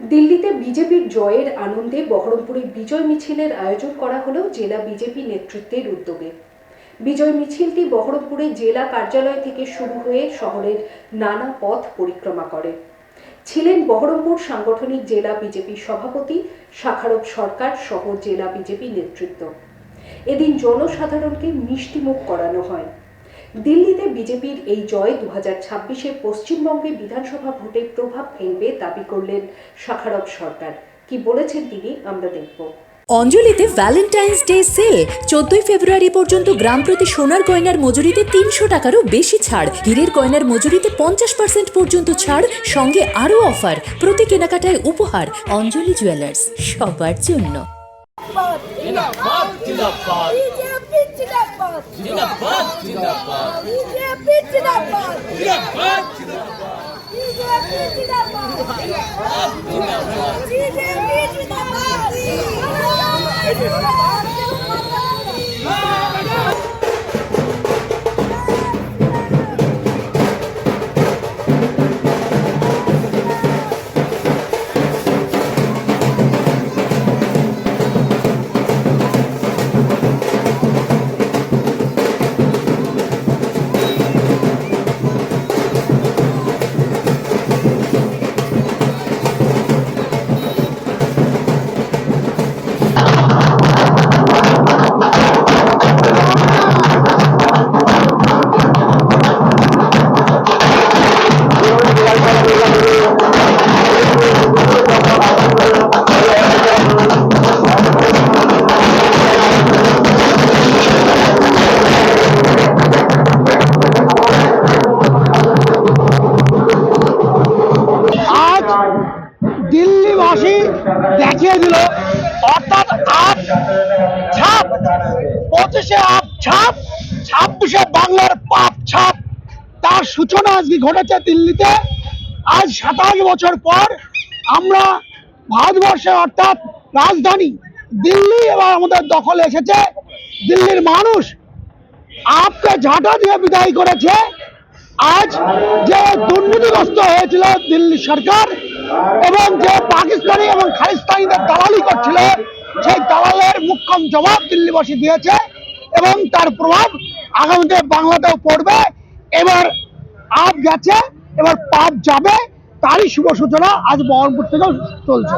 দিল্লিতে বিজেপির জয়ের আনন্দে বহরমপুরে বিজয় মিছিলের আয়োজন করা হলেও জেলা বিজেপি নেতৃত্বের উদ্যোগে। বিজয় মিছিলটি বহরমপুরে জেলা কার্যালয় থেকে শুরু হয়ে শহরের নানা পথ পরিক্রমা করে। ছিলেন বহরমপুর সাংগঠনিক জেলা বিজেপি সভাপতি শাখারব সরকার সহ জেলা বিজেপি নেতৃত্ব। এদিন জনসাধারণকে মিষ্টিমুখ করানো হয়। দিল্লিতে বিজেপির এই জয় দু হাজার ছাব্বিশে পশ্চিমবঙ্গে বিধানসভা ভোটে প্রভাব ফেলবে দাবি করলেন শাখারব সরকার। কি বলেছেন তিনি আমরা দেখব। অঞ্জলিতে ভ্যালেন্টাইন্স ডে সেল চোদ্দই ফেব্রুয়ারি পর্যন্ত গ্রাম প্রতি সোনার গয়নার মজুরিতে তিনশো টাকারও বেশি ছাড়। হীরের গয়নার মজুরিতে পঞ্চাশ পার্সেন্ট পর্যন্ত ছাড় সঙ্গে আরও অফার। প্রতি কেনাকাটায় উপহার অঞ্জলি জুয়েলার্স। সবার জন্য। জিন্দাবাদ। জিন্দাবাদ বিজেপি জিন্দাবাদ জিন্দাবাদ। জিন্দাবাদ বিজেপি জিন্দাবাদ। জিন্দাবাদ জিন্দাবাদ। বিজেপি জিন্দাবাদ। দেখিয়ে দিল। অর্থাৎ আজ ছাপ, পঁচিশে আপ ছাপ, ছাব্বিশে বাংলার পাপ ছাপ। তার সূচনা আজকে ঘটেছে দিল্লিতে। আজ সাতাশ বছর পর আমরা ভারতবর্ষে অর্থাৎ রাজধানী দিল্লি এবার আমাদের দখলে এসেছে। দিল্লির মানুষ আপকে ঝাঁটা দিয়ে বিদায় করেছে। আজ যে দুর্নীতিগ্রস্ত হয়েছিল দিল্লি সরকার এবং যে পাকিস্তানি এবং খালিস্তানিদের দালালি করছিল, সেই দালালের মুখ্যম জবাব দিল্লিবাসী দিয়েছে এবং তার প্রভাব আগামীতে বাংলাতেও পড়বে। এবার আপ গেছে, এবার পাপ যাবে, তারই শুভ সূচনা আজ বহরমপুর থেকেও চলছে।